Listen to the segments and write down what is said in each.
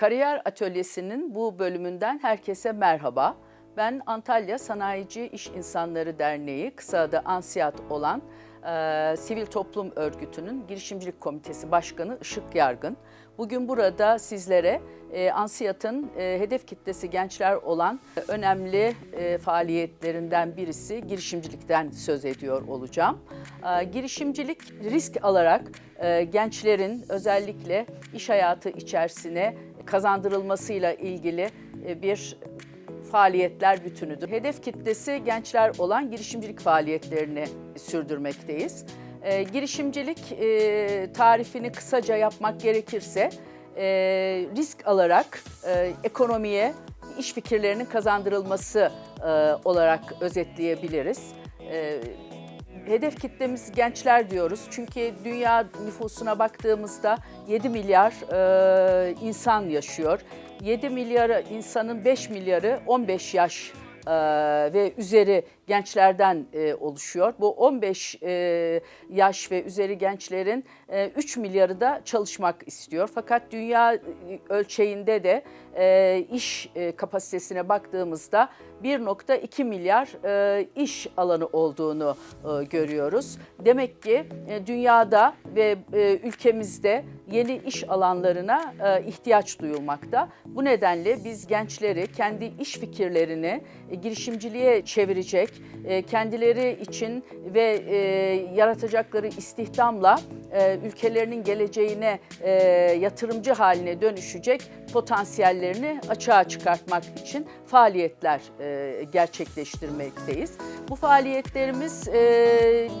Kariyer Atölyesi'nin bu bölümünden herkese merhaba. Ben Antalya Sanayici İş İnsanları Derneği, kısa adı ANSİAD olan e, Sivil Toplum Örgütü'nün Girişimcilik Komitesi Başkanı Işık Yargın. Bugün burada sizlere e, ANSİAD'ın e, hedef kitlesi gençler olan e, önemli e, faaliyetlerinden birisi girişimcilikten söz ediyor olacağım. E, girişimcilik risk alarak e, gençlerin özellikle iş hayatı içerisine kazandırılmasıyla ilgili e, bir faaliyetler bütünüdür. Hedef kitlesi gençler olan girişimcilik faaliyetlerini sürdürmekteyiz. E, girişimcilik e, tarifini kısaca yapmak gerekirse e, risk alarak e, ekonomiye iş fikirlerinin kazandırılması e, olarak özetleyebiliriz. E, Hedef kitlemiz gençler diyoruz. Çünkü dünya nüfusuna baktığımızda 7 milyar e, insan yaşıyor. 7 milyar insanın 5 milyarı 15 yaş e, ve üzeri gençlerden e, oluşuyor. Bu 15 e, yaş ve üzeri gençlerin e, 3 milyarı da çalışmak istiyor. Fakat dünya ölçeğinde de e, iş e, kapasitesine baktığımızda 1.2 milyar e, iş alanı olduğunu e, görüyoruz. Demek ki e, dünyada ve e, ülkemizde yeni iş alanlarına e, ihtiyaç duyulmakta. Bu nedenle biz gençleri kendi iş fikirlerini e, girişimciliğe çevirecek, e, kendileri için ve e, yaratacakları istihdamla e, ülkelerinin geleceğine e, yatırımcı haline dönüşecek potansiyellerini açığa çıkartmak için faaliyetler e, gerçekleştirmekteyiz. Bu faaliyetlerimiz e,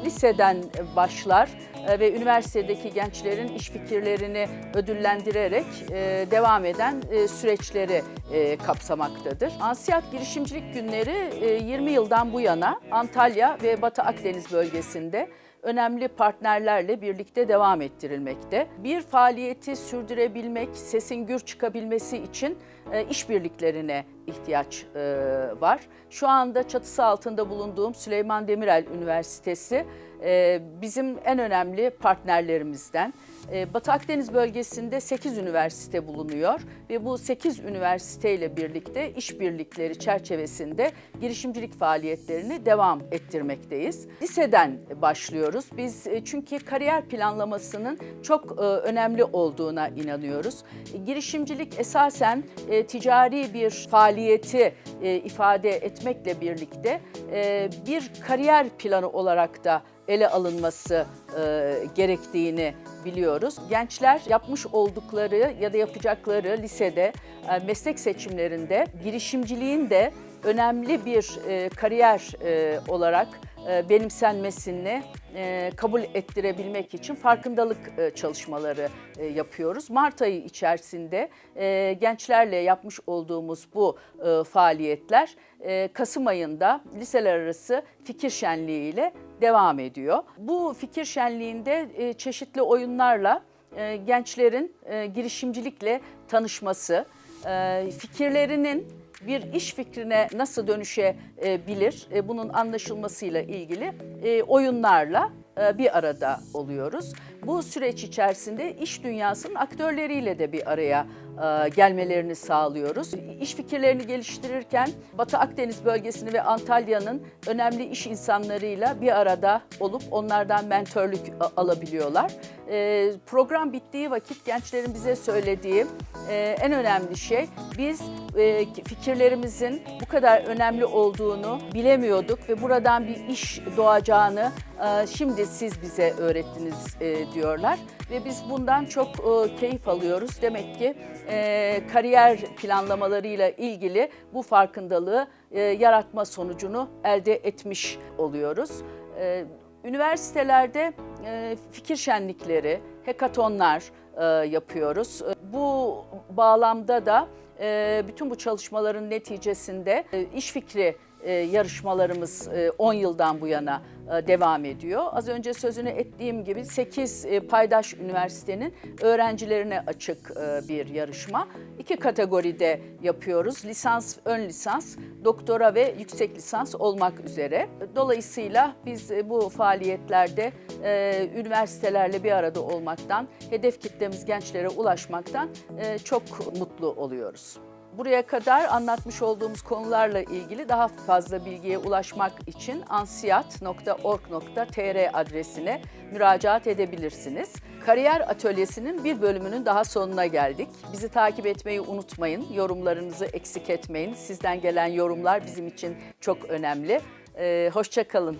liseden başlar e, ve üniversitedeki gençlerin iş fikirlerini ödüllendirerek e, devam eden e, süreçleri e, kapsamaktadır. Ansiyat Girişimcilik Günleri e, 20 yıldan bu yana Antalya ve Batı Akdeniz bölgesinde önemli partnerlerle birlikte devam ettirilmekte. Bir faaliyeti sürdürebilmek, sesin gür çıkabilmesi için e, işbirliklerine ihtiyaç e, var. Şu anda çatısı altında bulunduğum Süleyman Demirel Üniversitesi e, bizim en önemli partnerlerimizden. E, Batı Akdeniz bölgesinde 8 üniversite bulunuyor ve bu 8 üniversiteyle birlikte işbirlikleri çerçevesinde girişimcilik faaliyetlerini devam ettirmekteyiz. Liseden başlıyoruz. Biz e, çünkü kariyer planlamasının çok e, önemli olduğuna inanıyoruz. E, Girişimcilik esasen e, ticari bir faaliyeti e, ifade etmekle birlikte e, bir kariyer planı olarak da ele alınması e, gerektiğini biliyoruz. Gençler yapmış oldukları ya da yapacakları lisede e, meslek seçimlerinde girişimciliğin de önemli bir e, kariyer e, olarak benimsenmesini e, kabul ettirebilmek için farkındalık e, çalışmaları e, yapıyoruz. Mart ayı içerisinde e, gençlerle yapmış olduğumuz bu e, faaliyetler e, Kasım ayında liseler arası fikir şenliği ile devam ediyor. Bu fikir şenliğinde e, çeşitli oyunlarla e, gençlerin e, girişimcilikle tanışması, e, fikirlerinin bir iş fikrine nasıl dönüşebilir e, bunun anlaşılmasıyla ilgili e, oyunlarla e, bir arada oluyoruz. Bu süreç içerisinde iş dünyasının aktörleriyle de bir araya e, gelmelerini sağlıyoruz. İş fikirlerini geliştirirken Batı Akdeniz bölgesini ve Antalya'nın önemli iş insanlarıyla bir arada olup onlardan mentörlük a- alabiliyorlar. E, Program bittiği vakit gençlerin bize söylediği e, en önemli şey biz e, fikirlerimizin bu kadar önemli olduğunu bilemiyorduk ve buradan bir iş doğacağını e, şimdi siz bize öğrettiniz e, diyorlar ve biz bundan çok e, keyif alıyoruz. Demek ki e, kariyer planlamalarıyla ilgili bu farkındalığı e, yaratma sonucunu elde etmiş oluyoruz. E, üniversitelerde e, fikir şenlikleri, hekatonlar e, yapıyoruz. E, Bu bağlamda da e, bütün bu çalışmaların neticesinde e, iş fikri e, yarışmalarımız e, 10 yıldan bu yana e, devam ediyor. Az önce sözünü ettiğim gibi 8 e, paydaş üniversitenin öğrencilerine açık e, bir yarışma. İki kategoride yapıyoruz. Lisans, ön lisans, doktora ve yüksek lisans olmak üzere. Dolayısıyla biz e, bu faaliyetlerde e, üniversitelerle bir arada olmaktan, hedef kitlemiz gençlere ulaşmaktan e, çok mutlu oluyoruz. Buraya kadar anlatmış olduğumuz konularla ilgili daha fazla bilgiye ulaşmak için ansiyat.org.tr adresine müracaat edebilirsiniz. Kariyer Atölyesi'nin bir bölümünün daha sonuna geldik. Bizi takip etmeyi unutmayın. Yorumlarınızı eksik etmeyin. Sizden gelen yorumlar bizim için çok önemli. Ee, hoşça kalın.